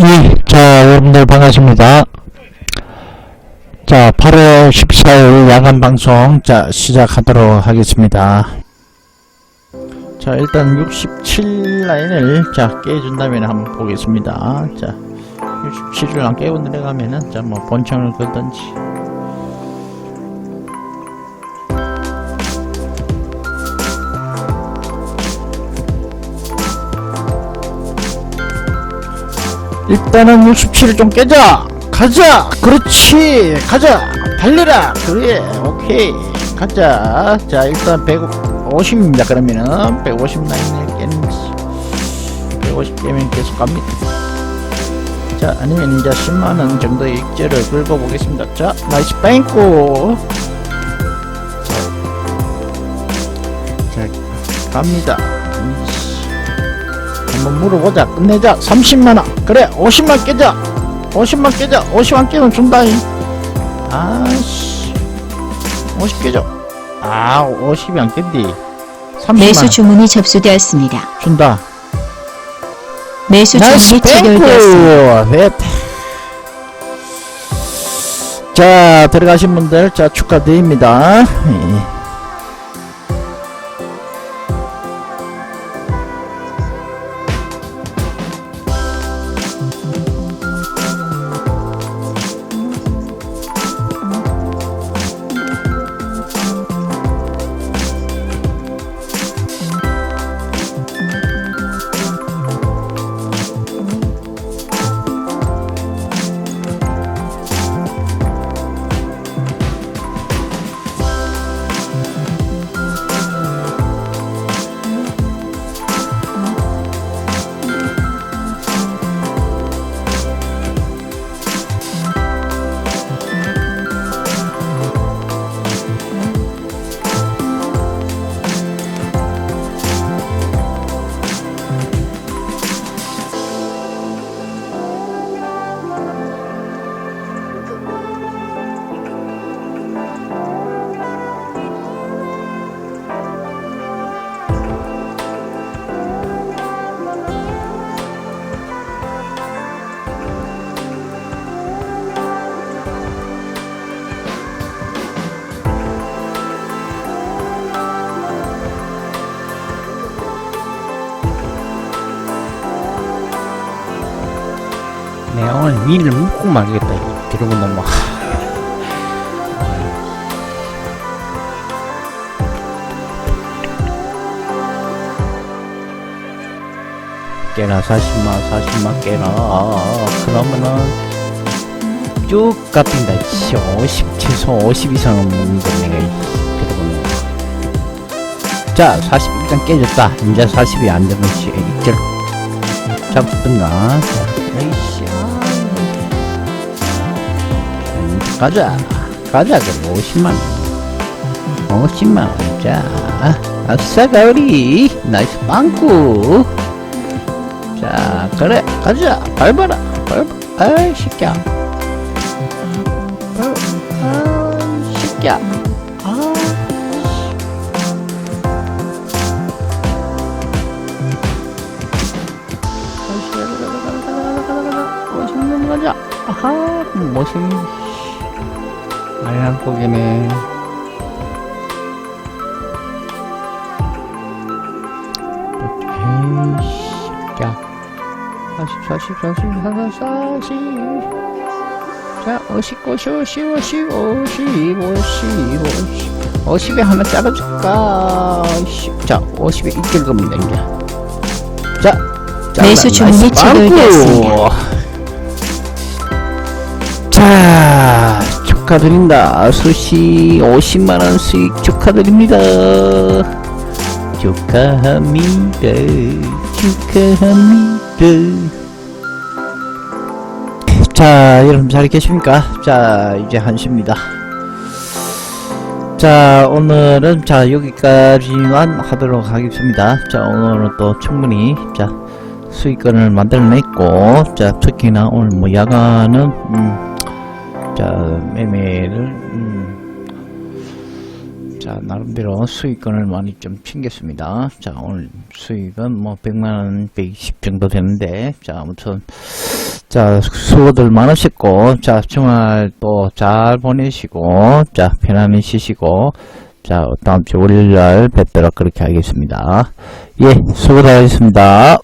예, 자, 여러분들 반갑습니다. 자, 8월 14일 야간 방송, 자, 시작하도록 하겠습니다. 자, 일단 67 라인을, 자, 깨준다면 한번 보겠습니다. 자, 67을 안 깨고 내려가면은, 자, 뭐, 본청을 걸든지. 일단은 67을 좀 깨자. 가자. 그렇지. 가자. 달려라. 그래. 오케이. 가자. 자 일단 150입니다 그러면은. 150 라인을 깨는지. 150 깨면 계속 갑니다. 자 아니면 이제 10만원 정도의 익제를 긁어보겠습니다. 자 나이스 뺑고. 자, 자 갑니다. 한번 물어보자. 끝내자. 30만원. 그래 50만 깨자. 50만 깨자. 50만 깨면 준다잉. 아씨. 50 깨져 아 50이 안 깬디. 30만원 매수 주문이 접수되었습니다. 준다. 매수 나이스 주문이 체결되었습니다. 뱅크 넷. 자 들어가신 분들 자 축하드립니다. 예. 내가 오늘 위를 묶고 말겠다 이거. 들어보 너무 깨라 40만 40만 깨라 그러면은 쭉 깎인다 이씨. 50 최소 50 이상은 먹는 거 내가 자40 일단 깨졌다. 이제 40이 안 되면 씨 이절 잡든가 자 에이씨 가자. 가자 그럼 50만 50만 자. 아싸 가오리 나이스 빵꾸. 자 그래 가자. 밟아라. 밟아 아이 새끼야 어, 아 새끼야 아 멋있는 거자. 아하 멋있는 아니란 고기네 에이씨 야 40, 40, 40, 40, 40. 자, 50, 50, 50, 50, 50, 50, 50. 50에 하나 잘라줄까? 50. 자, 50에 이길 겁니다, 이제. 자, 잘라. 매수 빵꾸. 체결되었습니다. 자, 축하드립니다. 수시 50만원 수익 축하드립니다. 축하합니다. 축하합니다. 자, 여러분 잘 계십니까? 자, 이제 1시입니다. 자, 오늘은 자, 여기까지만 하도록 하겠습니다. 자, 오늘은 또 충분히 자, 수익권을 만들어냈고, 자, 특히나 오늘 뭐 야간은 음, 자, 매매를 음, 자, 나름대로 수익권을 많이 좀 챙겼습니다. 자, 오늘 수익은 뭐 100만원, 120 정도 되는데, 자, 아무튼, 자, 수고들 많으셨고, 자, 주말 또 잘 보내시고, 자, 편안히 쉬시고, 자, 다음 주 월요일 날 뵙도록 그렇게 하겠습니다. 예, 수고들 하셨습니다.